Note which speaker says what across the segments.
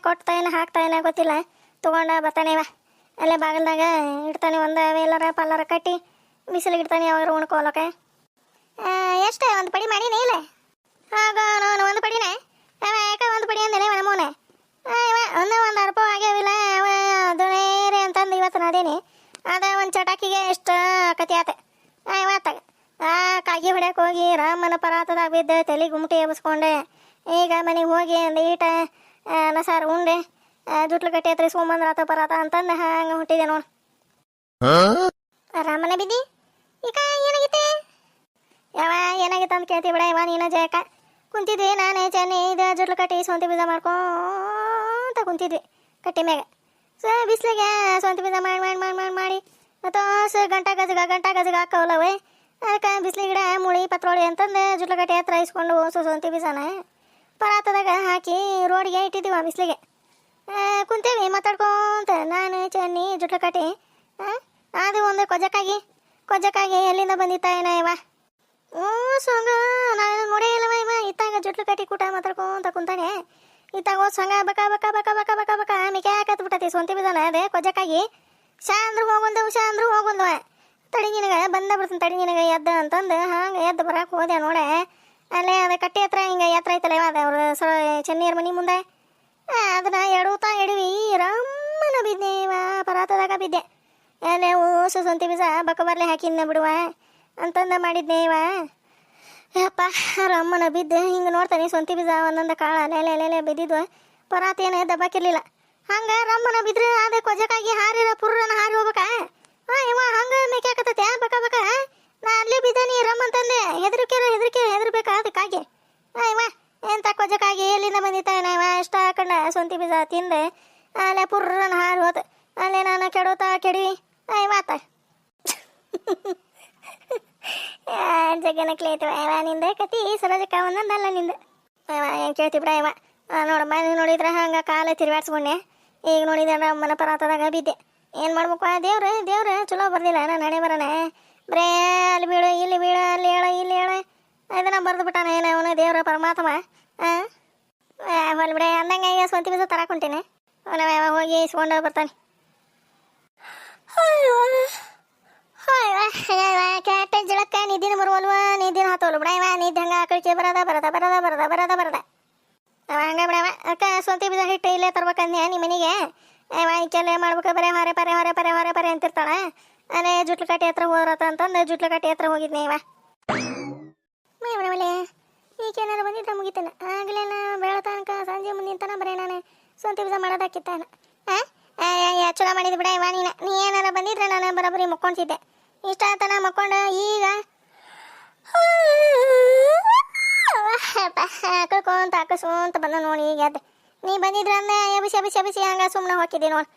Speaker 1: ಕಾಗಿಗೆ ಇಲ್ಲ ಏನೋ, ಹಾಕ್ತಾ ಇಲ್ಲ ಗೊತ್ತಿಲ್ಲ. ತೊಗೊಂಡ ಇವ. ಅಲ್ಲೇ ಬಾಗಲ್ದಾಗ ಇಡ್ತಾನೆ ಒಂದು ಎಲ್ಲರ ಪಲ್ಲರ ಕಟ್ಟಿ ಬಿಸಿಲಿಗೆ ಇಡ್ತಾನೆ ಯಾವಾಗ ಉಣ್ಕೊಲಕ್ಕೆ ಎಷ್ಟು ಒಂದು ಪಡಿ ಮಾಡೀನಿ ಇಲ್ಲ ಆಗ ನಾನು ಒಂದು ಪಡಿನೇ ಅವ ಯಾಕೆ ಒಂದು ಪಡಿ ಅಂದೇನೆ ನಮ್ಮವನೆ ಒಂದೇ ಒಂದು ಅರ್ಪ ಆಗ್ಯಾವಿಲ್ಲ ಅವ ದುನೇರಿ ಅಂತಂದು ಇವತ್ತು ನಾದೇನಿ ಅದ ಒಂದು ಚಟಾಕಿಗೆ ಎಷ್ಟು ಕತಿ ಆತ ಇವತ್ತಾಗ ಆ ಕಾಗಿ ಹೊಡ್ಯಕ್ಕೆ ಹೋಗಿ ರಾಮನ ಪರಾತದಾಗ ಬಿದ್ದು ತಲೆ ಗುಮ್ಟಿ ಎಬ್ಸ್ಕೊಂಡೆ ಈಗ ಮನೆಗೆ ಹೋಗಿ ಒಂದು ಈಟ ನಸಾರು ಉಂಡೆ ಜುಟ್ಲು ಕಟ್ಟಿ ಹತ್ರ ಸೋಮಂದ್ರಾತ ಪರಾತ ಅಂತಂದು ಹುಟ್ಟಿದೆ ನೋಡು. ರಾಮನ ಬಿದ್ದಿ? ಈಗ ಏನಾಗಿತ್ತೆ? ಯಾವ ಏನಾಗಿತ್ತು ಅಂತ ಕೇಳ್ತಿ ಬಿಡ ಇವ ನೀನ ಜಯಕ ಕುಂತಿದ್ವಿ ನಾನೇ ಚೆನ್ನಿ ಇದು ಜುರ್ಲು ಕಟ್ಟಿ ಸ್ವಂತ ಬೀಜ ಮಾಡ್ಕೊಂತ ಕುಂತಿದ್ವಿ ಕಟ್ಟಿ ಮ್ಯಾಗ. ಸೊ ಬಿಸ್ಲಿಗೆ ಸ್ವಂತ ಬೀಜ ಮಾಡಿ ಮಾಡಿ ಮಾಡಿ ಮಾಡಿ ಮಾಡಿ. ಮತ್ತು ಸ ಗಂಟಾ ಗಜಗ ಗಂಟಾ ಗಜಗ ಹಾಕವಲ್ಲವೇ. ಅದಕ್ಕೆ ಬಿಸ್ಲಿ ಗಿಡ ಮುಳಿ ಪತ್ರೋಳಿ ಅಂತಂದು ಜುರ್ಲು ಕಟ್ಟಿ ಹತ್ರ ಇಸ್ಕೊಂಡು ಓಸು ಸ್ವಂತ ಬೀಜನ ಪರಾತದಾಗ ಹಾಕಿ ರೋಡಿಗೆ ಇಟ್ಟಿದ್ದೀವಿ ಬಿಸಿಲಿಗೆ. ಕುಂತೇವಿ ಮಾತಾಡ್ಕೊಂತ. ನಾನು ಚೆನ್ನಿ ಜುಟ್ಲು ಕಟ್ಟಿ ಆ, ಅದು ಒಂದು ಕೊಜಕ್ಕಾಗಿ ಕೊಜಕ್ಕಾಗಿ ಎಲ್ಲಿಂದ ಬಂದಿತ್ತ ಏನ ಓ ಸೊಂಗ ನಾನು ನೋಡೇ ಇಲ್ಲವ ಇವ? ಇತ್ತಾಗ ಜುಟ್ಲು ಕಟ್ಟಿ ಕೂಟ ಮಾತಾಡ್ಕೊಂತ ಕುಂತಾನೆ. ಇತ್ತಾಗ ಓ ಸಂಗ ಬಕ ಬಕ ಬಕ ಬಕ ಬಕ ಬಕ ಮಿಕೆ ಹಾಕತ್ ಬಿಟ್ಟತಿ ಸ್ವಂತಿ ಬಿದ್ದಾನ ಅದೇ ಕೊಜಕ್ಕಾಗಿ ಶಾ ಅಂದ್ರು ಹೋಗೊಂದು ಶಾ ಅಂದ್ರು ಹೋಗೊಂದು ತಡಿ ನಿನಗ ಬಂದ ಬಿಡ್ತೀನಿ ತಡಿ ನಿನಗ ಎದ್ದ ಅಂತಂದು ಹಂಗೆ ಎದ್ದು ಬರಕ್ಕೆ ಹೋದೆ ನೋಡೆ. ಅಲ್ಲೇ ಅದೇ ಕಟ್ಟಿ ಹತ್ರ ಹಿಂಗೆ ಎತ್ತರ ಐತಲ್ಲ ಅದ ಅವ್ರ ಸೊ ಚೆನ್ನಿಯರ್ ಮನೆ ಮುಂದೆ. ಅದನ್ನ ಎಡುತ್ತಾ ಎಡವಿ, ರಮ್ಮನ ಬಿದ್ದೆ ಪರಾತದಾಗ ಬಿದ್ದೆ. ಬೀಜ ಬಕ ಬರ್ಲೆ ಹಾಕಿದ್ನ ಬಿಡುವ ಅಂತಂದ ಮಾಡಿದ್ನೆ ಇವ. ಯಪ್ಪ, ರಮ್ಮನ ಬಿದ್ದೆ, ಹಿಂಗೆ ನೋಡ್ತಾನೆ ಸೊಂತಿ ಬೀಜ ಒಂದೊಂದು ಕಾಳ ಲೇಲೆ ಲೇಲೆ ಬಿದ್ದಿದ್ವ. ಪರಾತ ಏನೇ ದಬ್ಬಾಕಿರ್ಲಿಲ್ಲ. ಹಂಗ ರಮ್ಮನ ಬಿದ್ರೆ ಅದೇ ಕೊಜಕ್ಕಾಗಿ ಹಾರಿರ ಪುರ್ರನ ಹಾರಿ ಹೋಗ್ಬೇಕಾ? ಹಾ ಇವ ಹಂಗ ಮೇಕ್ಯಾಕತ್ತೈತೆ ಬಕ ಬಕ ನಾ ಅಲ್ಲೇ ಬಿದ್ದಾನಿ ರಮ್ಮ ಅಂತಂದೆ ಹೆದರಿಕೆ ಹೆದರಿಕೆ ಹೆದರ್ಬೇಕಾ ಅದಕ್ಕಾಗಿ. ಹಾ ಇವ. ಎಂತ ಕೊಜಕ್ಕಾಗಿ ಎಲ್ಲಿಂದ ಬಂದಿತ್ತ ಏನ ಇವ ಇಷ್ಟ ಹಾಕೊಂಡ ಸೊಂತಿ ಬೀಜ ತಿಂದೆ? ಅಲ್ಲೇ ಪುರ್ರನ ಹಾಡು ಹೋತ. ಅಲ್ಲೇ ನಾನು ಕೆಡೋತಾ ಕೆಡಿ. ಇವಾತ ಜಗನಕ್ಲಿ ಐತವ ಕ್ಲೇತವ ನಿಂದ ಕತಿ ಸರೋಜಕ್ಕ ಒಂದೊಂದಲ್ಲ ನಿಂದ. ಏನು ಕೇಳ್ತಿ ಬಿಡ ಅವ ನೋಡ, ಮನೆ ನೋಡಿದ್ರೆ ಹಂಗೆ ಕಾಲ ತಿರುಗಾಡ್ಸ್ಕೊಂಡೆ. ಈಗ ನೋಡಿದ್ರೆ ಮನ ಪರಾತದಾಗ ಬಿದ್ದೆ. ಏನು ಮಾಡ್ಬೇಕು? ದೇವ್ರ ದೇವ್ರ, ಚಲೋ ಬರ್ದಿಲ್ಲ ನಾನು ನಡೆ ಬರೋಣ ಬ್ರೇ, ಅಲ್ಲಿ ಬೀಳು, ಇಲ್ಲಿ ಬೀಳು, ಅಲ್ಲಿ ಹೇಳ, ಇಲ್ಲಿ ಹೇಳ. ಇದನ್ನ ಬರೆದು ಬಿಟ್ಟಾನ ಏನ ಅವನು ದೇವ್ರ ಪರಮಾತ್ಮ. ಹೊಲ್ ಬಿಡೆ. ಅಂದಂಗೆ ಈಗ ಸ್ವಂತಿ ಬೀಜ ತರಾಕೊಂಟೇನೆ ಅವನ ಹೋಗಿ ಇಸ್ಕೊಂಡು ಬರ್ತಾನೆ. ಕೆಟ್ಟ ಜಿಳಕ್ಕ ನಿದ್ದಿನ ಬರುವಲ್ವ? ನಿದ್ದಿನ ಹತ್ತೋಲ್ ಬಿಡ. ಇವ ನಿದ್ದೆ ಹಂಗ ಆಕಳಿಕೆ ಬರದ ಬರದ ಬರದ ಬರದ ಬರದ ಬರದ. ಅವ ಹಂಗ ಬಿಡವ. ಅಕ್ಕ, ಸ್ವಂತಿ ಬೀಜ ಹಿಟ್ಟು ಇಲ್ಲೇ ತರ್ಬೇಕಂದ್ಯ ನಿಮ್ಮ ಮನೆಗೆ? ಇವ ಈಕೆಲ್ಲ ಮಾಡ್ಬೇಕು. ಬರೇ ಹೊರೆ ಪರೆ ಹೊರೆ ಪರೆ ಹೊರೆ ಪರೆ ಅಂತಿರ್ತಾಳ. ಅದೇ ಜುಟ್ಲು ಕಟ್ಟಿ ಹತ್ರ ಹೋದ್ರತ ಅಂತಂದು ಜುಟ್ಲು ಕಟ್ಟಿ ಹತ್ರ ಹೋಗಿದ್ನಿ ಇವ. ಮೇವನವಲೆ ಈಗೇನಾರು ಬಂದಿದ್ರೆ ಮುಗಿತಾನ ಆಗ್ಲೇನ ಬೆಳ ತನಕ ಸಂಜೆ ಮುಂದಿನ ಬರೇ ನಾನು. ಸ್ವಂತ ಬೀಜ ಮಾಡೋದಾಕಿತ್ತಾನ ಚಲೋ ಮಾಡಿದ್ ಬಿಡ ಇವ ನೀನ. ನೀ ಏನಾರ ಬಂದಿದ್ರೆ ನಾನು ಬರೋಬ್ಬರಿ ಮುಕ್ಕೊಂತಿದ್ದೆ ಇಷ್ಟ ತನ ಮಕ್ಕೊಂಡು ಈಗ. ಕಳ್ಕೊಂತ ಹಾಕಸ್ಕೊಂತ ಬಂದ ನೋಡಿ ಈಗ ಅದ. ನೀ ಬಂದಿದ್ರ ಅಂದ, ಎಬಿಸಿ ಎಬಿಸಿ ಎಬಿಸಿ ಹಂಗ ಸುಮ್ಮನೆ ಹೋಗಿದ್ದೆ ನೋಡಿ.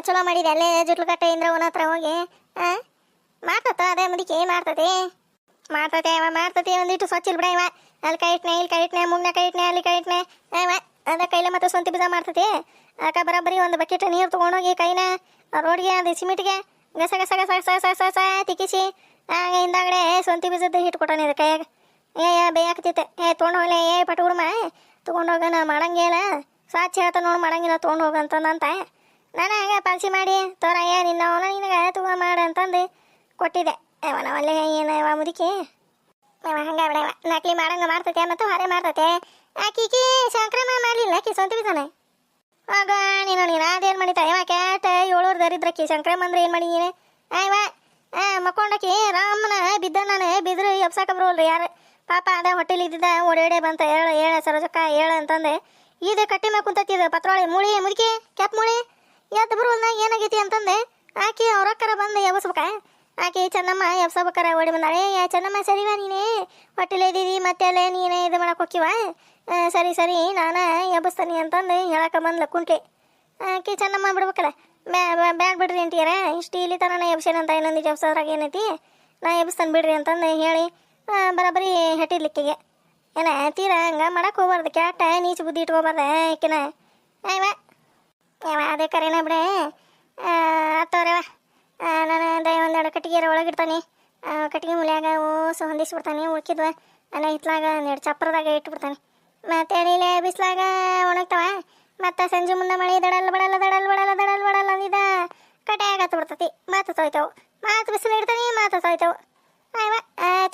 Speaker 1: ಚಲೋ ಮಾಡಿದೆ ಅಲ್ಲೇ ಜುಟ್ಲು ಕಟ್ಟೆಯಿಂದ ಅವನ ಹತ್ರ ಹೋಗಿ. ಆ? ಮಾಡ್ತತ ಅದೇ ಮುದಿಕೆ, ಮಾಡ್ತತೆ. ಮಾಡ್ತತೆ ಅವ, ಮಾಡ್ತತೆ ಒಂದಿಟ್ಟು ಸ್ವಚ್ಛ ಬಿಡ ಇವ. ಅಲ್ಲಿ ಕೈ ಇಟ್ನೆ ಇಲ್ಲಿ ಕೈಟ್ನೆ, ಮುಗ್ನ ಕೈ ಇಟ್ನೆ ಅಲ್ಲಿ ಕೈಟ್ನೆ. ಅವ ಅದ ಕೈಲೆ ಮತ್ತೆ ಸ್ವಂತ ಬೀಜ ಮಾಡ್ತತೆ. ಅಕ್ಕ ಬರೋಬ್ಬರಿ ಒಂದು ಬಕೆಟ್ ನೀರು ತೊಗೊಂಡೋಗಿ ಕೈನ ರೋಡ್ಗೆ, ಅದು ಸಿಮೆಂಟ್ಗೆ ಗಸ ಗಸ ಗಸ ಗಸ ಗಸ ಗಸ ತಿಕ್ಕಿಸಿ. ಆಗ ಹಿಂದಾಗಡೆ ಸ್ವಂತಿ ಬೀಜದ ಹಿಟ್ಟು ಕೊಟ್ಟಾನ ಇದು ಕೈಯಾಗ ಏ ಬೇಯಾಕತಿತ್ತೆ ಏ, ತೊಗೊಂಡು ಹೋಗ್ಲೆ. ಏ ಪಟುಗುಡ್ಮ ತೊಗೊಂಡೋಗ ನಾ ಮಾಡಂಗಿಲ್ಲ ಸ್ವಚ್ಛ ಹೇಳ್ತಾ ನೋಡಿ ಮಾಡಂಗಿಲ್ಲ ತೊಗೊಂಡು ಹೋಗ ಅಂತಂದಂತ ನಾನು ಹಂಗೆ ಪಾಲ್ಸಿ ಮಾಡಿ ತೋರ ಏ ನಿನ್ನ ಅವನ ನಿನಗೆ ತಗೋ ಮಾಡ ಅಂತಂದು ಕೊಟ್ಟಿದ್ದೆ. ಅವನ ಒಳ್ಳೆ ಏನು ಅವ ಮುದುಕಿ? ಹಂಗೆ ಬಿಡ ಇವ ನಕಲಿ ಮಾಡಂಗ ಮಾಡ್ತತೆ, ಮತ್ತು ಹೊರೆ ಮಾಡ್ತತೆ. ಆಕಿಗೆ ಸಂಕ್ರಮಣ ಮಾಡಲಿಲ್ಲ, ಆಕಿ ಸ್ವಂತ ಬೀಜನೆ ಆಗ ನೀನು ನೀನು ಅದೇನು ಮಾಡಿತ ಇವ ಕ್ಯಾಟ ಏಳೂರು ದರಿದ್ರಕ್ಕಿ ಸಂಕ್ರಮ ಅಂದ್ರೆ ಏನು ಮಾಡಿ ನೀನು ಆ ಇವ ಆ, ಮಕ್ಕೊಂಡಕಿ, ರಾಮನ ಬಿದ್ದ ನಾನು ಬಿದ್ರು ಎಬ್ಸಾಕ ಬರೋಲ್ರಿ ಯಾರು? ಪಾಪ, ಅದ ಹೊಟ್ಟೆಲಿ ಇದ್ದಿದ್ದ ಓಡೇಡೆ ಬಂತ ಹೇಳ ಹೇಳ ಸರೋಜಕ್ಕ ಹೇಳ ಅಂತಂದೆ. ಇದು ಕಟ್ಟಿ ಮ್ಯಾಗ ಕುಂತತ್ತಿದ ಪತ್ರೋಳಿ. ಮುಳಿ, ಮುದುಕಿ ಕ್ಯಾಪ್ ಮುಳಿ. ಎದ್ದು ಬರುವಲ್ದಾಗ ಏನಾಗೈತಿ ಅಂತಂದೆ. ಆಕಿ ಅವ್ರಕ್ಕರ ಬಂದು ಎಬ್ಸ್ಬೇಕ ಆಕಿ ಚೆನ್ನಮ್ಮ ಎಬ್ಸಬೇಕಾರ ಓಡಿ ಬಂದಾಳೆ. ಯಾ ಚೆನ್ನಮ್ಮ ಸರಿವಾ ನೀನೇ. ಹೊಟ್ಟೆಲೆ ಇದ್ದೀವಿ ಮತ್ತೆ ಅಲ್ಲೇ ನೀನೇ ಇದು ಮಾಡಕ್ಕೆ ಹೋಕಿವ ಸರಿ ಸರಿ, ನಾನು ಎಬ್ಬಿಸ್ತಾನೆ ಅಂತಂದು ಹೇಳಕ್ಕೆ ಬಂದ್ಲ ಕುಂಟ್ಲಿ. ಆಕೆ ಚೆನ್ನಮ್ಮ ಬಿಡ್ಬೇಕಲ್ಲ, ಬ್ಯಾ, ಬ್ಯಾ- ಬ್ಯಾಡ್ ಬಿಡ್ರಿ ಅಂತೀರ ಇಷ್ಟು ಇಲ್ಲಿ ತನ ಎಬ್ಸೇನಂತ ಇನ್ನೊಂದು ಎಬ್ಸೋದ್ರಾಗ ಏನೈತಿ? ನಾ ಎಬ್ಸ್ತಾನೆ ಬಿಡ್ರಿ ಅಂತಂದು ಹೇಳಿ ಬರೋಬ್ಬರಿ ಹೆಟ್ಟಿದ್ಲಿಕ್ಕಿಗೆ. ಏನ, ತೀರ ಹಂಗೆ ಮಾಡಕ್ಕೆ ಹೋಗ್ಬಾರ್ದು, ಕ್ಯಾಟ, ನೀಚು ಬುದ್ಧಿ ಇಟ್ಕೋಬಾರ್ದ ಆಕೆನ ಆಯ್ವ ಯಾವ ಅದೇ ಕರೆನ ಬಿಡೆ. ಹತ್ತವ್ರವ ನಾನು ದಯ ಒಂದೆರಡು ಕಟ್ಟಿಗೆ ಒಳಗಿಡ್ತಾನೆ. ಕಟ್ಟಿಗೆ ಮುಲಿಯಾಗ ಓಸು ಹೊಂದಿಸ್ಬಿಡ್ತಾನೆ. ಉಳ್ಕಿದ್ವ. ಅಲ್ಲ ಹಿತ್ಲಾಗ ಎರಡು ಚಪ್ರದಾಗ ಇಟ್ಬಿಡ್ತಾನೆ. ಮತ್ತೆ ಎಳಿಲೆ ಬಿಸ್ಲಾಗ ಒಣಗ್ತಾವ? ಮತ್ತೆ ಸಂಜೆ ಮುಂದೆ ಮಳೆ ದಡಲ್ ಬಡಲ್ಲ ದಡಲ್ ಬಡಲ್ಲ ದಡಲ್ ಬಡಲ್ಲ ಅಂದಿದ್ದ ಕಟೆ ಆಗತ್ತ ಬಿಡ್ತತಿ ಮಾತು ತೊಯ್ತಾವು ಮಾತು ಬಿಸಿಲು ಇಡ್ತಾನೆ, ಮಾತು ತೊಯ್ತಾವು ಅಯ್ಯವ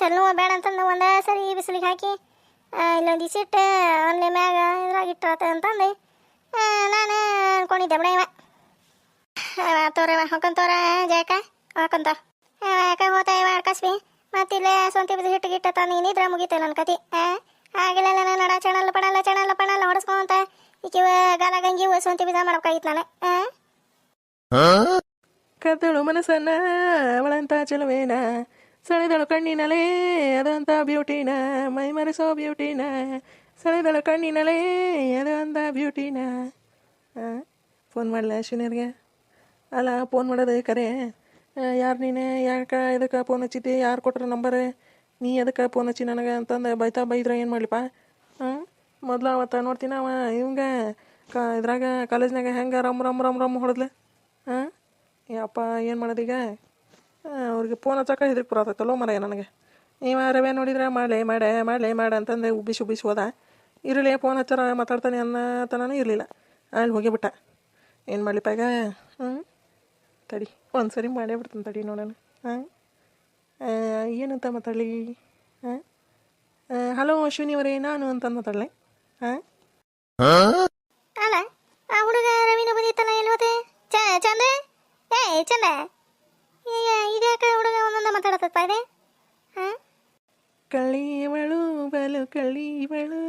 Speaker 1: ತಲೆನೋವು ಬೇಡ ಅಂತಂದು, ಒಂದೇ ಸರಿ ಬಿಸಿಲಿಗೆ ಹಾಕಿ ಇಲ್ಲೊಂದು ಇಸಿಟ್ಟು ಅಲ್ಲಿ ಮ್ಯಾಗ ಇದ್ರಾಗ ಇಟ್ಟ ಅಂತಂದು. ನಾನು ಅನ್ಕೊಂಡಿದ್ದೆ ಬಿಡ ಇವ ತೋರ ಹೊಕ್ಕಂತೋರ ಜಯಕ ಹೊಕ್ಕಂತ ಯಾಕ ಹೋತ ಇವ ಅಡ್ಕಸ್ಬಿ ಮತ್ತಿಲ್ಲೇ ಸ್ವಂತ ಬಿದ್ದು ಹಿಟ್ಟು ಗಿಟ್ಟ ತಾನು ನೀನಿದ್ರ ಮುಗೀತು ನನ್ನ ಕತಿ ಆಗಿಲ್ಲ ನಾನು ನಡ ಚಣಲ್ಲ ಪಣಲ್ಲ ಚಣಲ್ಲ ಪಣಲ್ಲ ಹೊಡಸ್ಕೊಂತ ಈಕಿವ ಗಾಲ ಗಂಗಿ ಸ್ವಂತ ಬಿದ್ದ ಮಾಡ್ಬೇಕಾಗಿತ್ತು ನಾನು?
Speaker 2: ಕದ್ದಳು ಮನಸ್ಸನ್ನ ಅವಳಂತ ಚಲುವೇನ ಸೆಳೆದಳು ಕಣ್ಣಿನಲೇ ಅದಂತ ಬ್ಯೂಟಿನ ಮೈ ಮರೆಸೋ ಬ್ಯೂಟಿನ ಸೆಳೆದಳು ಕಣ್ಣಿನಲೇ ಅದಂತ ಬ್ಯೂಟಿನ. ಫೋನ್ ಮಾಡಲ ಅಶ್ವಿನಿಯರ್ಗೆ ಅಲ್ಲ ಫೋನ್ ಮಾಡೋದು ಕರೆ. ಯಾರು ನೀನೆ? ಯಾಕೆ ಇದಕ್ಕೆ ಫೋನ್ ಹಚ್ಚಿದ್ದೆ? ಯಾರು ಕೊಟ್ರ ನಂಬರ್ ನೀ ಅದಕ್ಕೆ ಫೋನ್ ಹಚ್ಚಿ ನನಗೆ ಅಂತಂದು ಬೈತಾ ಬೈದ್ರೆ ಏನು ಮಾಡಲಿಪ್ಪ? ಹಾಂ ಮೊದಲು ಅವತ್ತು ನೋಡ್ತೀನಿ ಅವ, ಇವಂಗೆ ಕ, ಇದ್ರಾಗ ಕಾಲೇಜ್ನಾಗ ಹೆಂಗೆ ರಮ್ ರಮ್ ರಮ್ ರಮ್ ಹೊಡೆದ್ಲೆ? ಹಾಂ ಯಪ್ಪ ಏನು ಮಾಡೋದೀಗ ಅವ್ರಿಗೆ ಫೋನ್ ಹಚ್ಚಕ್ಕೆ ಆತ ಚಲೋ ಮರ ನನಗೆ. ನೀವು ರವೆ ನೋಡಿದ್ರೆ, ಮಾಡಲೇ ಮಾಡೆ ಮಾಡಲೇ ಮಾಡ ಅಂತಂದು ಉಬ್ಬಿಸಿ ಉಬ್ಬಿಸಿ ಹೋದ. ಇರಲಿ ಫೋನ್ ಹಚ್ಚಾರ ಮಾತಾಡ್ತಾನೆ ನಾನು ಇರಲಿಲ್ಲ. ಅಲ್ಲಿ ಹೋಗಿಬಿಟ್ಟ. ಏನು ಮಾಡಲಿಪ್ಪ ಈಗ? ಹ್ಞೂ ತಡಿ. ಒಂದು ಸರಿ ಮಾಡೇ ಬಿಡ್ತೀನಿ ತಡಿ ನೋಡೋಣ. ಹಾಂ ಏನಂತ ಮಾತಾಡಲಿ? ಹಾಂ ಹಲೋ ಅಶ್ವಿನಿ ಅವರೇ ನಾನು ಅಂತ ಮಾತಾಡಲೆ. ಹಾಂ
Speaker 1: ಅಲ್ಲ ಆ ಹುಡುಗ ರವಿನ ಬಂದಿತ್ತಲ್ಲ ಎಲ್ಲಿ ಚಂದ? ಏ ಚಂದ? ಇದ್ಯಾಕೆ ಹುಡುಗ ಒಂದೊಂದು ಮಾತಾಡತ್ತಪ್ಪ ಇದೆ? ಹಾಂ
Speaker 2: ಕಳ್ಳಿಯವಳು ಬಲು ಕಳ್ಳಿಯವಳು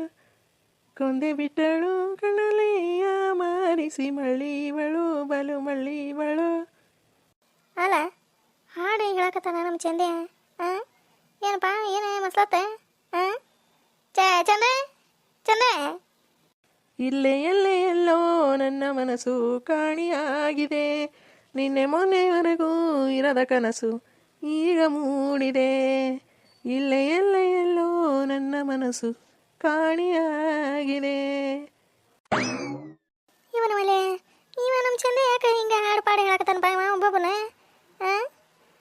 Speaker 2: ಕೊಂದೆ ಬಿಟ್ಟಳು ಕಣಲೆಯ ಮಾರಿಸಿ ಮಳ್ಳಿವಳು ಬಲು ಮಳ್ಳಿವಳು
Speaker 1: ಅಲ್ಲ ಹಾಡು ಹೇಳಕತ್ತಾನ ನಮ್ಮ ಚಂದೆ ಹಾಂ ಏನಪ್ಪ ಏನೇ ಮಸ್ಲತ್ತ ಹಾಂ ಚ ಚಂದ ಚಂದ
Speaker 2: ಇಲ್ಲೇ ಎಲ್ಲೇ ಎಲ್ಲೋ ನನ್ನ ಮನಸ್ಸು ಕಾಣಿಯಾಗಿದೆ. ನಿನ್ನೆ ಮೊನ್ನೆವರೆಗೂ ಇರದ ಕನಸು ಈಗ ಮೂಡಿದೆ. ಇಲ್ಲೇ ಎಲ್ಲೇ ಎಲ್ಲೋ ನನ್ನ ಮನಸ್ಸು ಕಾಣಿಯಾಗಿದೆ.
Speaker 1: ಇವನ ಮೇಲೆ ಇವ ನಮ್ಮ ಚಂದ ಯಾಕೆ ಹಿಂಗೆ ಹಾಡು ಪಾಡು ಹೇಳಕತ್ತಾನ ಬಾ ಒಬ್ಬೊಬ್ಬನ? ಹಾಂ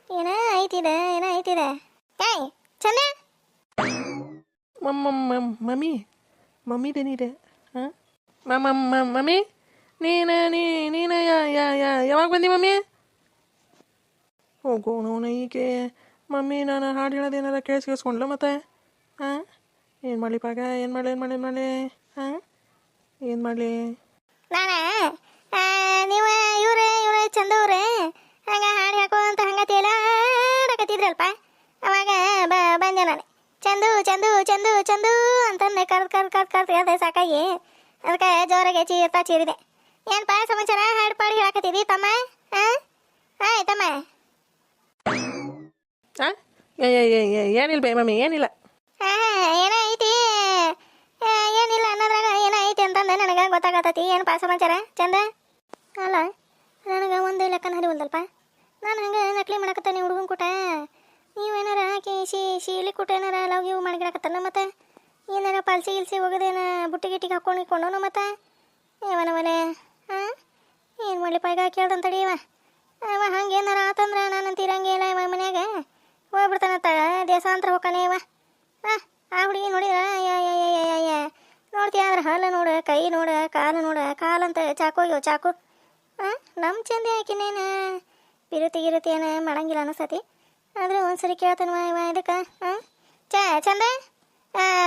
Speaker 1: ಏನ ಐತಿದೆ ಏನ ಐತಿದೆ ಏಯ್ ಚಂದ
Speaker 2: ಮಮ್ಮ. ಮಮ್ಮಿ ಮಮ್ಮಿದೇನಿದೆ ಹಾಂ ಮಮ್ಮ ಮಮ್ಮಿ. ನೀನ ನೀ ನೀನು ಯಾವಾಗ ಬಂದಿ ಮಮ್ಮಿ? ಹೋಗೋ ನೋನ ಈಕೆ. ಮಮ್ಮಿ ನಾನು ಹಾಡು ಹೇಳೋದೇನಾರ ಕೇಳಿಸ್ಕೊಂಡ್ಲ ಮತ್ತೆ? ಹಾಂ ಏನು ಮಾಡಲಿ ಪಾಗ? ಏನು ಮಾಡಲಿ ಏನು ಮಾಡಲಿ ಏನು ಮಾಡಲಿ? ಹಾಂ ಏನು ಮಾಡಲಿ?
Speaker 1: ನಾನ ನೀವು ಇವರೇ ಇವರೇ ಚಂದವ್ರೆ? ಚಂದು ಚಂದು ಚಂದು ಚಂದು ಅಂತಂದೆ ಕರ್ದು ಕರ್ದು ಕರ್ದು ಅದೇ ಸಾಕಾಗಿ. ಅದಕ್ಕೆ ಜೋರಾಗಿ ಚೀರ್ತಾ ಚೀರಿದೆ. ಏನಪ್ಪ ಸಮಾಚಾರ? ಹಾಡು ಪಾಡು ಹೇಳಕತ್ತಿದಿ ತಮ್ಮ? ಹಾಂ ಹಾಯ್ ತಮ್ಮ.
Speaker 2: ಹಾಂ ಏನಿಲ್ಲ ಬೇ ಮಮ್ಮಿ ಏನಿಲ್ಲ.
Speaker 1: ಹಾ ಏನೈತಿ ಏನಿಲ್ಲ ಅನ್ನೋದ್ರಾಗ ಏನೈತಿ ಅಂತಂದೆ ನನಗೆ ಗೊತ್ತಾಗತ್ತೈತಿ. ಏನಪ್ಪ ಸಮಾಚಾರ? ಚಂದ? ಅಲ್ಲ ನನಗೆ ಒಂದು ಲೆಕ್ಕನ ಹರಿ ಒಂದಲ್ಪ. ನಾನು ಹಂಗೆ ನಕಲಿ ಮಾಡಕತ್ತಾನೆ ಹುಡುಗನ ಕೂಟ. ನೀವೇನಾರ ಸಿ ಶಿ ಶೀಲಿ ಕೂಟ ಏನಾರ ಲವ್ ಗಿವ್ ಮಾಡಿಗಿಡಕತ್ತಾನ ಮತ್ತೆ? ಏನಾರ ಪಾಲ್ಸಿ ಗಿಲ್ಸಿ ಹೋಗೋದೇನ ಬುಟ್ಟಿ ಗಿಟ್ಟಿಗೆ ಹಾಕೊಂಡು ಇಟ್ಕೊಂಡವನು ಮತ್ತೆ? ಏವನ ಮನೆ ಹಾಂ ಏನು ಮಾಡ್ಲಿಪ್ಪ ಈಗ ಕೇಳ್ದಂತಡಿ ಇವ. ಅವ ಹಂಗೆ ಏನಾರ ಆತಂದ್ರೆ ನಾನಂತ ಇರಂಗೆ ಇಲ್ಲ ಇವ ಮನ್ಯಾಗ. ಹೋಗ್ಬಿಡ್ತಾನತ್ತ ದೇಶಾಂತರ ಹೋಗ್ತಾನೆ ಇವ. ಆ, ಆ ಹುಡುಗಿ ನೋಡಿದ್ರ? ನೋಡ್ತೀಯ ಅಂದ್ರೆ ಹಾಲು ನೋಡು ಕೈ ನೋಡು ಕಾಲು ನೋಡು ಕಾಲಂತ ಚಾಕು ಅಯ್ಯೋ ಚಾಕು. ಹಾಂ ನಮ್ಮ ಚಂದ ಹಾಕಿನೇನು ಬಿರುತಿ ಗಿರುತಿ ಏನು ಮಾಡಂಗಿಲ್ಲ ಅನಿಸ್ತತಿ. ಆದ್ರೆ ಒಂದ್ಸರಿ ವಾ ಇವ ಇದಕ್ಕೆ ಹಾಂ ಚ ಚಂದ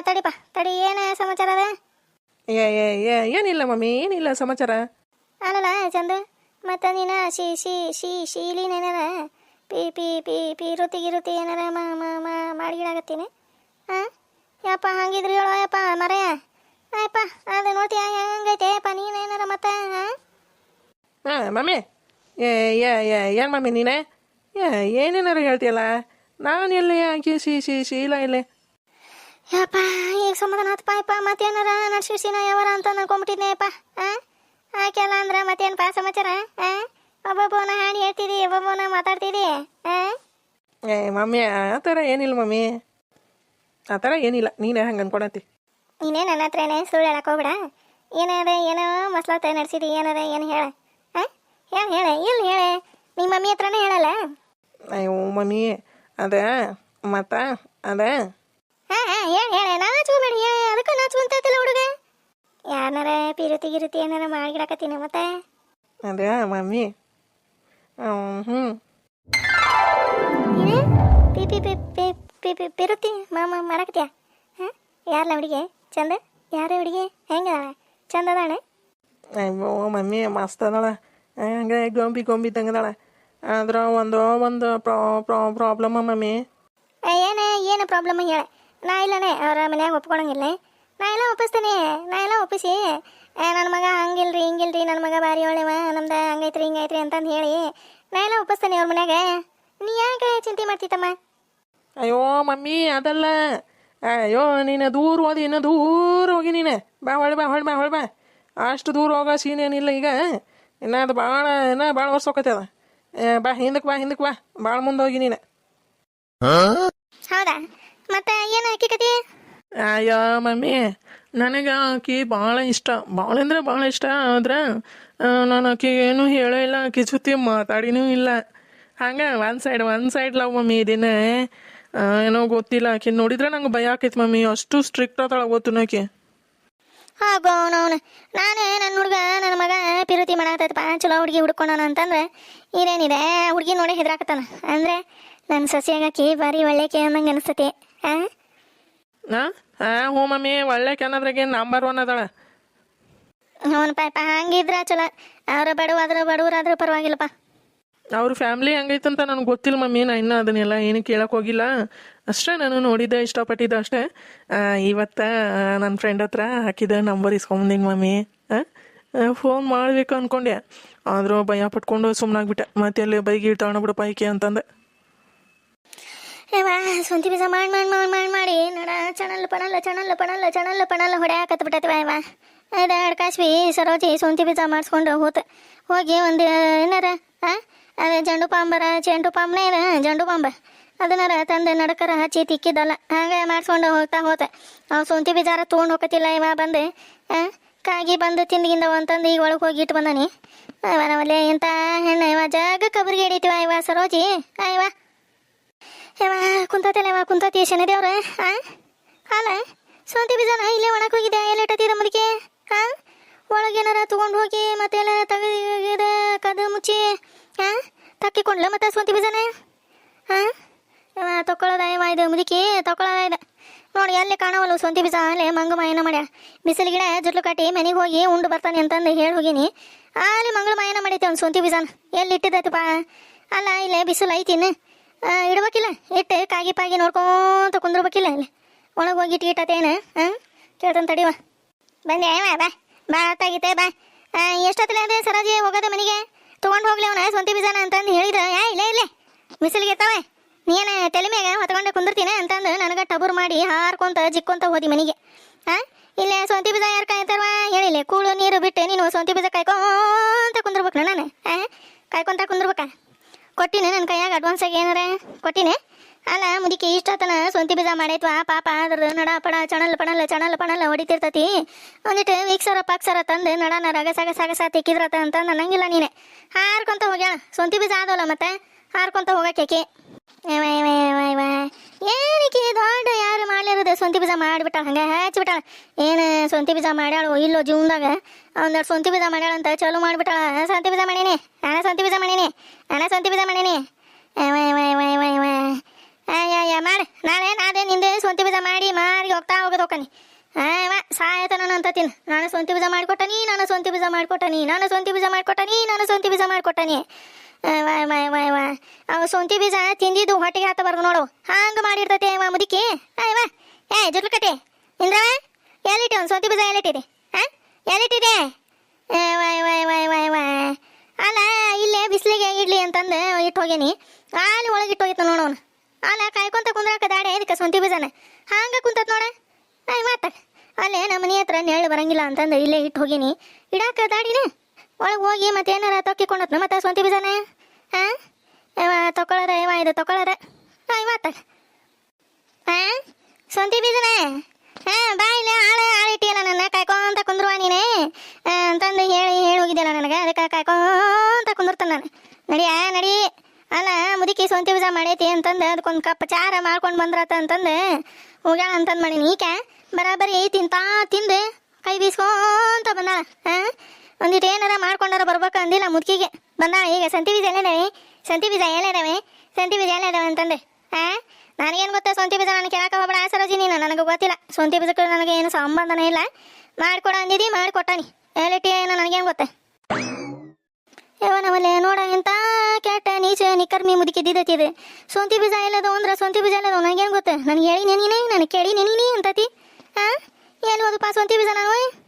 Speaker 1: ತಡಿಪ ತಡಿ ಏನು ಸಮಾಚಾರ ಅದ?
Speaker 2: ಏ ಏ ಏ ಏನಿಲ್ಲ ಮಮ್ಮಿ ಏನಿಲ್ಲ ಸಮಾಚಾರ?
Speaker 1: ಅಲ್ಲಲ್ಲ ಚಂದ ಮತ್ತು ನೀನು ಶಿ ಶಿ ಶಿ ಶೀಲಿನ ಏನಾರ ಪಿ ಪಿ ಪಿ ಪಿ ರುತಿ ಗಿರುತಿ ಏನಾರ ಮಾ ಮಾ ಮಾ ಮಾಡಿಗಿಡಾಗತ್ತೀನಿ ಹಾಂ? ಯಪ್ಪ ಹಂಗಿದ್ರಿ ಹೇಳೋ ಯಪ್ಪ ಮರೆಯ ಅಯ್ಯಪ್ಪ ಅದು ನೋಡ್ತೀಯ ಹೆಂಗೈತೆ? ಯಪ್ಪ ನೀನು ಏನಾರ ಮತ್ತೆ ಹಾಂ?
Speaker 2: ಹಾಂ ಮಮ್ಮಿ. ಏ ಏ ಏನು ಮಮ್ಮಿ ನೀನೆ? ಏ ಏನೇನಾರು ಹೇಳ್ತೀಯಲ್ಲ? ನಾನು ಎಲ್ಲ? ಯಾಕೆ ಸಿ ಸಿ ಸಿ ಇಲ್ಲ ಇಲ್ಲ.
Speaker 1: ಯಪ್ಪ ಈಗ ಸಮಾಧಾನ ಆತಪ್ಪ ಯಪ್ಪ ಮತ್ತೇನಾರ ನಡ್ಸಿಸಿನ ಯಾವಾರ ಅಂತ ಅನ್ಕೊಂಬಿಟ್ಟಿದ್ನೆಯಪ್ಪ ಆಕೆಲ್ಲ ಅಂದ್ರ ಪಾ ಸಮಾಚಾರ ಒಬ್ಬೊಬ್ಬನ ಹಾಡು ಹೇಳ್ತಿದ್ದಿ ಒಬ್ಬೊಬ್ಬನ ಮಾತಾಡ್ತಿದ್ದಿ ಹಾಂ
Speaker 2: ಏ ಮಮ್ಮಿ ಆ ಥರ ಏನಿಲ್ಲ ಮಮ್ಮಿ. ಆ ಥರ ಏನಿಲ್ಲ. ನೀನೇ ಹಂಗೆ ಅನ್ಕೊಳತಿ
Speaker 1: ನೀನೇ ನನ್ನ ಹತ್ರನೇ ಸುಳ್ಳು ಹೇಳಕ್ ಹೋಗ್ಬೇಡ. ಏನಾರ ಏನೋ ಮಸ್ಲಾತ ನಡೆಸಿದಿ ಏನಾರ ಏನು ಹೇಳ ಹಾಂ ಹೇಳ ಹೇಳ ಎಲ್ಲಿ ಹೇಳ. ನಿಮ್ಮ ಮಮ್ಮಿ ಹತ್ರನೇ ಹೇಳಲ್ಲ?
Speaker 2: ಅಯ್ಯೋ ಮಮ್ಮಿ ಅದ ಮತ್ತ ಅದ.
Speaker 1: ಹಾಂ ಹಾಂ ಹೇಳಿ ಹೇಳಿ ನಾಚುಬೇಡಿ ಅದಕ್ಕೆ ನಾಚುವಂತೈತಿಲ್ಲ ಹುಡುಗ? ಯಾರನಾರ ಪಿರುತಿ ಗಿರುತಿ ಏನಾರ ಮಾಡಿಡಕತ್ತೀನಿ ಮತ್ತೆ?
Speaker 2: ಅದ ಮಮ್ಮಿ. ಹ್ಞೂ
Speaker 1: ಪಿ ಪಿ ಪಿ ಪಿ ಪಿ ಪಿ ಪಿರುತಿ ಮಾಮ ಮಾಡಕತ್ಯಾ ಹಾಂ ಯಾರಲ್ಲ ಹುಡುಗಿ? ಚಂದ? ಯಾರೇ ಹುಡುಗಿ? ಹೆಂಗೆ ಚಂದ ಅದಾಳೆ?
Speaker 2: ಅಯ್ಯೋ ಮಮ್ಮಿ ಮಸ್ತ್ ಅದಾಳ. ಹಂಗೆ ಗೊಂಬಿ ಗೊಂಬಿ ತಂಗದಾಳ ಆದ್ರೆ ಒಂದು ಒಂದು ಪ್ರಾಬ್ಲಮ್ ಮಮ್ಮಿ.
Speaker 1: ಏನೇ ಏನು ಪ್ರಾಬ್ಲಮ್ ಹೇಳ. ನಾ ಇಲ್ಲನೇ ಅವ್ರ ಮನ್ಯಾಗ ಒಪ್ಕೊಳಂಗಿಲ್ಲ. ನಾ ಎಲ್ಲ ಒಪ್ಪಿಸ್ತೀನಿ ನಾ ಎಲ್ಲ ಒಪ್ಪಿಸಿ. ನನ್ನ ಮಗ ಹಂಗಿಲ್ರಿ ಹಿಂಗಿಲ್ರಿ ನನ್ನ ಮಗ ಭಾರಿ ಒಳ್ಳೆವ ನಮ್ದು ಹಂಗೈತ್ರಿ ಹಿಂಗೈತ್ರಿ ಅಂತಂದು ಹೇಳಿ ನಾ ಎಲ್ಲ ಒಪ್ಪಿಸ್ತೀನಿ ಅವ್ರ ಮನ್ಯಾಗ. ನೀ ಯಾಕೆ ಚಿಂತೆ ಮಾಡ್ತಿತ್ತಮ್ಮ
Speaker 2: ಅಯ್ಯೋ ಮಮ್ಮಿ ಅದಲ್ಲ. ಅಯ್ಯೋ ನೀನು ದೂರ ಹೋದಿ ಇನ್ನು ದೂರ ಹೋಗಿ ನೀನು. ಬಾ ಹೊಳ್ ಬಾ ಹೊಳ್ ಬಾ ಹೊಳ್ ಬಾ. ಅಷ್ಟು ದೂರ ಹೋಗೋ ಸೀನ್ ಏನಿಲ್ಲ ಈಗ. ಇನ್ನು ಅದು ಭಾಳ ಇನ್ನೂ ಭಾಳ ವರ್ಷ ಹೋಗತ್ತೆ ಅದ. ಬಾ ಹಿಂದಕ್ಕೆ ಬಾ ಹಿಂದಕ್ಕೆ ಬಾ. ಭಾಳ ಮುಂದೆ ಹೋಗಿ ನೀನು.
Speaker 1: ಹೌದಾ? ಮತ್ತೆ ಏನು ಹಕ್ಕಿಕತಿ
Speaker 2: ಅಯ್ಯೋ ಮಮ್ಮಿ ನನಗೆ ಆಕಿ ಭಾಳ ಇಷ್ಟ. ಭಾಳ ಅಂದ್ರೆ ಭಾಳ ಇಷ್ಟ ಆದ್ರೆ ನಾನು ಆಕಿ ಏನೂ ಹೇಳೋ ಇಲ್ಲ. ಆಕಿ ಜೊತೆ ಮಾತಾಡಿನೂ ಇಲ್ಲ. ಹಂಗೆ ಒಂದು ಸೈಡ್ ಒಂದು ಸೈಡ್ ಲವ್ ಮಮ್ಮಿ ಇದಿನ. ಏನೋ ಗೊತ್ತಿಲ್ಲ. ಆಕಿ ನೋಡಿದ್ರೆ ನಂಗೆ ಭಯ ಆಕೈತಿ ಮಮ್ಮಿ. ಅಷ್ಟು ಸ್ಟ್ರಿಕ್ಟ್ ಆತಾಳ ಗೊತ್ತು ಆಕಿ
Speaker 1: ಹಾಗೋ ಅವನವನು. ನಾನೇ ನನ್ನ ಹುಡುಗ ನನ್ನ ಮಗ ಪಿರುತಿ ಮಾಡಾಕತ್ತೈತಪ್ಪ ಚಲೋ ಹುಡುಗಿ ಹುಡುಕೋಣ ಅಂತಂದ್ರೆ ಇದೇನಿದೆ? ಹುಡುಗಿ ನೋಡಿ ಹೆದ್ರಾಕತ್ತಲ್ಲ ಅಂದ್ರೆ ನನ್ನ ಸಸಿಯಾಗಕ್ಕೆ ಭಾರಿ ಒಳ್ಳೆಕೆ ಅನ್ನಂಗೆ ಅನಿಸ್ತತಿ ಹಾಂ?
Speaker 2: ಹ್ಞೂ ಮಮ್ಮಿ ಒಳ್ಳೆ ಕೆನದ್ರಾಗೆ ನಂಬರ್ ಒನ್ ಅದಾಳ.
Speaker 1: ಅವನ ಪಾಪ ಹಂಗಿದ್ರ ಚಲೋ. ಅವ್ರ ಬಡವಾದ್ರ ಬಡವರಾದ್ರೂ ಪರವಾಗಿಲ್ಲಪ್ಪ.
Speaker 2: ಅವ್ರ ಫ್ಯಾಮ್ಲಿ ಹೆಂಗೈತಂತ ನನಗೆ ಗೊತ್ತಿಲ್ಲ ಮಮ್ಮಿ ನಾ ಇನ್ನೂ ಅದನ್ನೆಲ್ಲ ಏನು ಕೇಳಕ್ಕೆ ಹೋಗಿಲ್ಲ. ಅಷ್ಟೇ ನಾನು ನೋಡಿದ್ದೆ, ಇಷ್ಟಪಟ್ಟಿದ್ದೆ ಅಷ್ಟೇ. ಇವತ್ತು ನನ್ನ ಫ್ರೆಂಡ್ ಹತ್ರ ಹಾಕಿದ ನಂಬರ್ ಇಸ್ಕೊಂಬಂದಿನಿ ಮಮ್ಮಿ ಫೋನ್ ಮಾಡಬೇಕು ಅನ್ಕೊಂಡೆ. ಆದರೂ ಭಯ ಪಟ್ಕೊಂಡು ಸುಮ್ಮನಾಗ್ಬಿಟ್ಟೆ ಮತ್ತೆ ಅಲ್ಲಿ ಬೈಗಿ ತಗೊಂಡ್ಬಿಡಪ್ಪ ಪೈಕಿ ಅಂತಂದೆ.
Speaker 1: ಸ್ವಂತಿ ಬೀಜ ಮಾಡಿ ಮಾಡಿ ಮಾಡಿ ಮಾಡಿ ಮಾಡಿ. ನಡ, ಚಣಲ್ ಪಣಲ್ಲ ಚಣಲ್ಲ ಪಣಲ್ಲ ಚಣಲ್ಲ ಪಣಲ್ಲ ಹೊಡ್ಯಾಕತ್ ಬಿಟ್ಟೈತಿ ಇವ ಅದ, ಅಡ್ಕಾಶ್ವಿ, ಸರೋಜಿ ಸ್ವಂತಿ ಬೀಜ ಮಾಡಿಸ್ಕೊಂಡು ಹೋತ. ಹೋಗಿ ಒಂದು, ಏನಾರ, ಆ? ಅದೇ ಜಂಡು ಪಾಂಬರ, ಚೆಂಡು ಪಾಂಬನೇ ಇದೆ ಜಂಡು ಪಾಂಬ. ಅದನ್ನಾರ ತಂದು ನಡಕರ ಹಚ್ಚಿ ತಿಕ್ಕಿದ್ದಲ್ಲ. ಹಾಗೆ ಮಾಡಿಸ್ಕೊಂಡು ಹೋಗ್ತಾ ಹೋತೆ ಅವ್ನು ಸ್ವಂತಿ ಬೀಜಾರ ತೊಗೊಂಡು ಹೋಗತಿಲ್ಲ ಇವ ಬಂದು. ಕಾಗಿ ಬಂದು ತಿಂದಿಗಿಂದ ಅಂತಂದು ಈಗ ಒಳಗೆ ಹೋಗಿ ಇಟ್ಟು ಬಂದಾನಿ. ಇವ ಒಳ್ಳೆ ಎಂಥ ಹೆಣ್ಣ ಇವ? ಜಾಗ ಕಬರಿಗೆ ಹಿಡಿತೀವ ಇವ ಸರೋಜಿ? ಆ, ಇವ. ಕುಂತತಿಲ್ಲ ಇವ, ಕುಂತತಿ ಶನಿದೇವ್ರ? ಆ ಅಲ್ಲ ಸ್ವಂತಿ ಬೀಜನ ಇಲ್ಲೇ ಒಣಕ್ಕೆ ಹೋಗಿದೆ ಎಲ್ಲ ಇಟ್ಟತಿದ ಮುದಕ್ಕೆ ಹಾ ಒಳಗೇನಾರ ತಗೊಂಡು ಹೋಗಿ ಮತ್ತೆ ಎಲ್ಲ ತೆಗೆದ ಹಾ ತಕ್ಕಿಕೊಂಡ್ಲ ಮತ್ತೆ ಸ್ವಂತಿ ಬೀಜನ? ಹಾ ಯವ್ವ ಇದು ಮುದುಕಿ ತಕೊಳ್ಳೋದಾಯ್ದ ನೋಡಿ, ಎಲ್ಲಿ ಕಾಣವಲ್ಲ ಸ್ವಂತಿ ಬೀಜ? ಅಲ್ಲಿ ಮಂಗಮ್ಮ ಮಾಯನ ಮಾಡ್ಯ. ಬಿಸಿಲು ಗಿಡ ಜುಟ್ಲು ಕಟ್ಟಿ ಮನೆಗೆ ಹೋಗಿ ಉಂಡು ಬರ್ತಾನೆ ಅಂತಂದು ಹೇಳಿ ಹೋಗಿನಿ. ಅಲ್ಲಿ ಮಂಗಳ ಮಾಯನ ಮಾಡೈತೆ ಅವ್ನು ಸ್ವಂತಿ ಬೀಜನ. ಎಲ್ಲಿ ಇಟ್ಟಿದ್ದೈತಪ್ಪ? ಅಲ್ಲ, ಇಲ್ಲೇ ಬಿಸಿಲು ಐತಿನ್ನು ಇಡ್ಬೇಕಿಲ್ಲ? ಇಟ್ಟು ಕಾಗಿ ಪಾಗಿ ನೋಡ್ಕೊಂತ ಕುಂದ್ರಬೇಕಿಲ್ಲ ಇಲ್ಲಿ. ಒಳಗೆ ಹೋಗಿ ಇಟ್ಟು ಇಟ್ಟತೇನು ಹಾಂ ಕೇಳ್ತಾನೆ ತಡಿವ ಬಂದೆ, ಬಾ ಬಾ. ಬಾ ಆತಾಗಿತ್ತೆ ಬಾ. ಎಷ್ಟೊತ್ತಲೆ ಅದೇ ಸರಾಜಿ ಹೋಗೋದೆ ಮನೆಗೆ? ತೊಗೊಂಡು ಹೋಗ್ಲಿ ಅವನ, ಸ್ವಂತಿ ಬೀಜನ ಅಂತಂದು ಹೇಳಿದ್ರೆ ಯಾ ಇಲ್ಲೇ ಇಲ್ಲೇ, ಬಿಸಿಲಿಗೆ ತಾವೆ ನೀನು ತಲೆ ಮ್ಯಾಗ ಹೊತ್ಕೊಂಡು ಕುಂದಿರ್ತೀನಿ? ಅಂತಂದು ನನಗೆ ಟಬುರ್ ಮಾಡಿ ಹಾರ್ಕೊಂತ ಜಿಕ್ಕೊಂತ ಹೋದಿ ಮನೆಗೆ. ಹಾಂ ಇಲ್ಲೇ ಸ್ವಂತಿ ಬೀಜ ಯಾರು ಕಾಯ್ತಾರವ? ಹೇಳಿಲ್ಲ ಕೂಳು ನೀರು ಬಿಟ್ಟು ನೀನು ಸ್ವಂತಿ ಬೀಜ ಕಾಯ್ಕೊಂತ ಕುಂದಿರ್ಬೇಕು ನಾನು? ಹಾಂ ಕಾಯ್ಕೊಂತ ಕುಂದಿರ್ಬೇಕಾ? ಕೊಟ್ಟಿನಿ ನನ್ನ ಕೈಯಾಗ ಅಡ್ವಾನ್ಸ್ ಆಗಿ ಏನಾರ? ಕೊಟ್ಟಿನಿ? ಅಲ್ಲ, ಮುದಿಕೆ ಇಷ್ಟತನ ಸ್ವಂತಿ ಬೀಜ ಮಾಡೈತ್ವಾ? ಪಾಪ ಅದ್ರ ನಡ, ಪಡ, ಚಣಲ್, ಪಣಲ್ ಚಣಲ್, ಪಣಲ್ ಹೊಡಿತಿರ್ತತಿ. ಒಂದಿಟ್ಟು ವೀಕ್ಸರ, ಪಾಕ್ಸರ ತಂದು ನಡನ ಸಾಗ ಗಸ ಗಸ ತಿಕ್ಕಿದ್ರತ ಅಂತ ನನಂಗಿಲ್ಲ ನೀನೆ. ಹಾರ್ಕೊಂತ ಹೋಗ್ಯಾಳ. ಸ್ವಂತಿ ಬೀಜ ಆದವಲ್ಲ ಮತ್ತೆ? ಹಾರ್ಕೊಂತ ಹೋಗಕ್ಕೆ ಏನಕ್ಕೆ ದೊಡ್ಡ ಯಾರು ಮಾಡ್ಲಿರೋದು? ಸ್ವಂತಿ ಬೀಜ ಮಾಡಿಬಿಟ್ಟಾಳ ಹಂಗೆ ಹಚ್ಚಿಬಿಟ್ಟಾಳ ಏನು ಸ್ವಂತಿ ಬೀಜ ಮಾಡ್ಯಾಳು ಇಲ್ಲೋ ಜೀವನದಾಗ? ಒಂದೆರಡು ಸ್ವಂತಿ ಬೀಜ ಮಾಡ್ಯಾಳ ಅಂತ ಚಾಲೂ ಮಾಡಿಬಿಟ್ಟಾಳ ಸ್ವಂತಿ ಬೀಜ ಮಾಡೀನಿ. ನಾನು ಸ್ವಂತಿ ಬೀಜ ಮಾಡೀನಿ. ನಾನು ಸ್ವಂತಿ ಬೀಜ ಮಾಡೀನಿ. ಮಾಡಿ. ನಾಳೆ ಅದೇ ನಿಂದೆ ಸ್ವಂತಿ ಬೀಜ ಮಾಡಿ ಮಾರಿ ಹೋಗ್ತಾ ಹೋಗೋದು ಹೋಗ್ತಾನೆ ಅಯ್ಯವ ಸಾಯತ ನಾನು ಅಂತ ತಿನ್ ನಾನು ಸ್ವಂತಿ ಬೀಜ ಮಾಡಿಕೊಟ್ಟನಿ, ನಾನು ಸ್ವಂತಿ ಬೀಜ ಮಾಡಿಕೊಟ್ಟನಿ, ನಾನು ಸ್ವಂತಿ ಬೀಜ ಮಾಡಿಕೊಟ್ಟನಿ, ನಾನು ಸ್ವಂತಿ ಬೀಜ ಮಾಡಿಕೊಟ್ಟನಿ. ವಾಯ್ ವಾಯ್ ವಾಯ್ ವಾ ಅವ ಸ್ವಂತಿ ಬೀಜ ತಿಂದಿದ್ದು ಹೊಟ್ಟೆಗೆ ಹತ್ತಬಾರ್ದು ನೋಡು. ಹಂಗೆ ಮಾಡಿರ್ತೈತೆ ಅವ ಮುದುಕಿ. ವಾ. ಏ ಜುಟ್ಲಕಟ್ಟೆ ಇಂದ್ರವ, ಎಲ್ಲಿಟ್ಟು ಒಂದು ಸ್ವಂತಿ ಬೀಜ ಎಲ್ಲಿಟ್ಟಿದೆ ಹಾಂ ಎಲ್ಲಿಟ್ಟಿದೆ ಏ ವಾಯ್ ವಾಯ್ ವಾಯ್ ವಾಯ್ ವಾಯ್ ಅಲ್ಲ, ಇಲ್ಲೇ ಬಿಸಿಲಿಗೆ ಇಡ್ಲಿ ಅಂತಂದು ಇಟ್ಟು ಹೋಗೇನಿ. ಅಲ್ಲಿ ಒಳಗೆ ಇಟ್ಟು ಹೋಗಿತ್ತು ನೋಡೋನು ಅಲ್ಲ ಕಾಯ್ಕೊಂತ ಕುಂದ್ರಾಕ ದಾಡೆ ಇದಕ್ಕೆ ಸ್ವಂತಿ ಬೀಜನ? ಹಂಗ ಕುಂತತ್ ನೋಡ. ಆಯ್ ಮಾತ. ಅಲ್ಲೇ ನಮ್ಮ ಮನೆ ಹತ್ರ ನೆರಳು ಬರಂಗಿಲ್ಲ ಅಂತಂದು ಇಲ್ಲೇ ಇಟ್ಟು ಹೋಗಿನಿ. ಇಡಾಕ ದಾಡಿನ? ಒಳಗೆ ಹೋಗಿ ಮತ್ತೆ ಏನಾರ ತೊಕ್ಕಿಕೊಂಡತ್ನ ಮತ್ತೆ ಸ್ವಂತಿ ಬೀಜನ? ಹಾಂ? ತಗೊಳ್ಳಾರ ಏವ ಇದು ತಗೊಳ್ಳಾರ ಆಯ್ ಮಾತ. ಹಾಂ? ಸ್ವಂತಿ ಬೀಜನ? ಹಾಂ, ಬಾ ಇಲ್ಲೇ, ಆಳ ಆಳಿಟ್ಟಿಯಲ್ಲ ನನ್ನ, ಕಾಯ್ಕೊಂತ ಕುಂದ್ರುವ ನೀನೇ. ಅಂತಂದು ಹೇಳಿ ಹೇಳಿ ನನಗೆ, ಅದಕ್ಕೆ ಕಾಯ್ಕೊಂತ ಕುಂದಿರ್ತಾನೆ ನಾನು. ನಡಿಯ, ನಡಿ. ಅಲ್ಲ ಮುದುಕಿ ಸೊಂತಿ ಬೀಜ ಮಾಡೈತಿ ಅಂತಂದು ಅದಕ್ಕೊಂದು ಕಪ್ ಚಾರ ಮಾಡ್ಕೊಂಡು ಬಂದ್ರತ ಅಂತಂದು ಹೋಗ್ಯಾಳ ಅಂತಂದು ಮಾಡೀನಿ. ಈಕೆ ಬರಾಬರಿ ತಿಂತಾ ತಿಂದು ಕೈ ಬೀಸ್ಕೊಂತ ಬಂದಾಳ. ಹಾಂ ಒಂದಿಟ್ಟು ಏನಾರ ಮಾಡ್ಕೊಂಡಾರ ಬರ್ಬೇಕು ಅಂದಿಲ್ಲ ಮುದುಕಿಗೆ. ಬಂದಾಳ ಈಗ ಸಂತಿ ಬೀಜ ಎಲ್ಲಿದಾವೆ ಸಂತಿ ಬೀಜ ಎಲ್ಲಿದಾವೆ? ಸಂತಿ ಬೀಜ ಎಲ್ಲಿದಾವೆ ಅಂತಂದೆ. ಹಾಂ ನನಗೇನು ಗೊತ್ತಾ ಸೊಂತಿ ಬೀಜ ನನಗೆ ಕೇಳಕ್ಕೆ ಹೋಗ್ಬೇಡ ಸರೋಜಿ ನೀನು ನನಗೆ ಗೊತ್ತಿಲ್ಲ. ಸೊಂತಿ ಬೀಜಕ್ಕೆ ನನಗೆ ಏನು ಸಂಬಂಧನೇ ಇಲ್ಲ. ಮಾಡಿಕೊಡ ಅಂದಿದ್ದಿ ಮಾಡಿಕೊಟ್ಟಾನಿ. ಎಲ್ಲಿಟ್ಟಿ ಏನೋ ನನಗೇನು ಗೊತ್ತೆ? ಯವನವಲ್ಲೇ ನೋಡ ಎಂತ ಕೆಟ್ಟ ನೀಚ ನಿಕ್ಕರ್ಮಿ ಮುದುಕಿದ್ದಿದ್ದತ್ತಿದೆ ಸೊಂತಿ ಬೀಜ ಎಲ್ಲದು ಅಂದ್ರೆ ಸೊಂತಿ ಬೀಜ ಎಲ್ಲದು ನನಗೇನು ಗೊತ್ತೆ? ನನಗೆ ಹೇಳಿ ನೆನೀನಿ, ನನಗೆ ಕೇಳಿ ನೆನೀನಿ ಅಂತತಿ. ಹಾಂ ಎಲ್ಲಿ ಪಾ ಸೊಂತಿ ಬೀಜ ನಾನು?